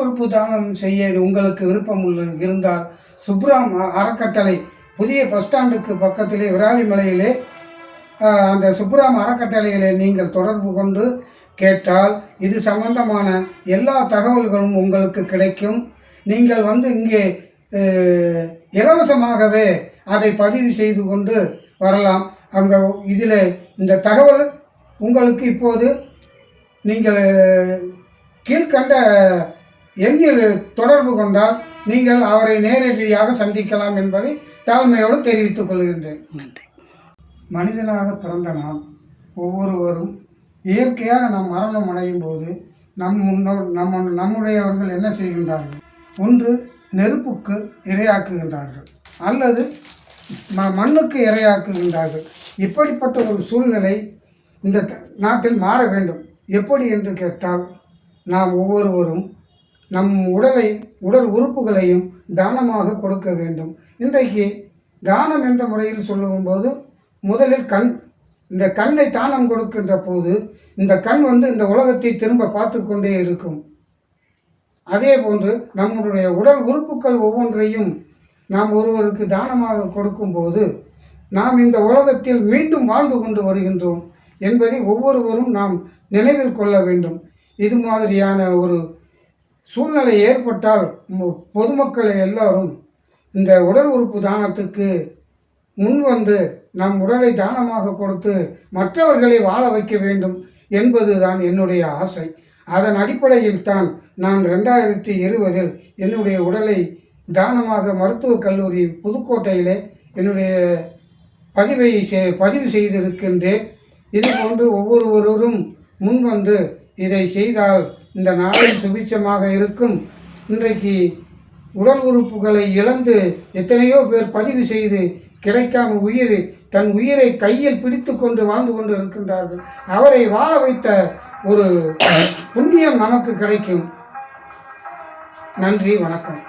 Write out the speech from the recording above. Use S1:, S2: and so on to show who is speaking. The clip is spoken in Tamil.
S1: உறுப்பு தானம் செய்ய உங்களுக்கு விருப்பம் உள்ள இருந்தால் சுப்ராம் அறக்கட்டளை புதிய பஸ் ஸ்டாண்டுக்கு பக்கத்திலே விராலிமலையிலே அந்த சுப்ராம் அறக்கட்டளைகளை நீங்கள் தொடர்பு கொண்டு கேட்டால் இது சம்பந்தமான எல்லா தகவல்களும் உங்களுக்கு கிடைக்கும். நீங்கள் வந்து இங்கே இலவசமாகவே அதை பதிவு செய்து கொண்டு வரலாம். அங்கே இதில் இந்த தகவல் உங்களுக்கு இப்போது நீங்கள் கீழ்கண்ட எண்ணில் தொடர்பு கொண்டால் நீங்கள் அவரை நேரடியாக சந்திக்கலாம் என்பதை தாழ்மையோடு தெரிவித்துக் கொள்கின்றேன். மனிதனாக பிறந்த நாம் ஒவ்வொருவரும் இயற்கையாக நாம் மரணம் அடையும் போது நம் முன்னோர் நம்ம நம்முடையவர்கள் என்ன செய்கின்றார்கள்? ஒன்று நெருப்புக்கு இரையாக்குகின்றார்கள். அல்லது ம மண்ணுக்கு இரையாக்குகின்றார்கள். இப்படிப்பட்ட ஒரு சூழ்நிலை இந்த நாட்டில் மாற வேண்டும். எப்படி என்று கேட்டால் நாம் ஒவ்வொருவரும் நம் உடலை உடல் உறுப்புகளையும் தானமாக கொடுக்க வேண்டும். இன்றைக்கு தானம் என்ற முறையில் சொல்லும்போது முதலில் கண் இந்த கண்ணை தானம் கொடுக்கின்ற போது இந்த கண் வந்து இந்த உலகத்தை திரும்ப பார்த்து கொண்டே இருக்கும். அதே போன்று நம்முடைய உடல் உறுப்புகள் ஒவ்வொன்றையும் நாம் ஒருவருக்கு தானமாக கொடுக்கும்போது நாம் இந்த உலகத்தில் மீண்டும் வாழ்ந்து கொண்டு வருகின்றோம் என்பதை ஒவ்வொருவரும் நாம் நினைவில் கொள்ள வேண்டும். இது மாதிரியான ஒரு சூழ்நிலை ஏற்பட்டால் பொதுமக்களை எல்லாரும் இந்த உடல் உறுப்பு தானத்துக்கு முன் வந்து நம் உடலை தானமாக கொடுத்து மற்றவர்களை வாழ வைக்க வேண்டும் என்பதுதான் என்னுடைய ஆசை. அதன் அடிப்படையில் தான் நான் ரெண்டாயிரத்தி இருபதில் என்னுடைய உடலை தானமாக மருத்துவக் கல்லூரி புதுக்கோட்டையிலே என்னுடைய பதிவை செ- பதிவு செய்திருக்கின்றேன். இது போன்று ஒவ்வொருவரும் முன்வந்து இதை செய்தால் இந்த நாளில் சுபிட்சமாக இருக்கும். இன்றைக்கு உடல் உறுப்புகளை இழந்து எத்தனையோ பேர் பதிவு செய்து கிடைக்காம உயிர் தன் உயிரை கையில் பிடித்து கொண்டு வாழ்ந்து கொண்டு இருக்கின்றார்கள் அவரை வாழ வைத்த ஒரு புண்ணியம் நமக்கு கிடைக்கும். நன்றி வணக்கம்.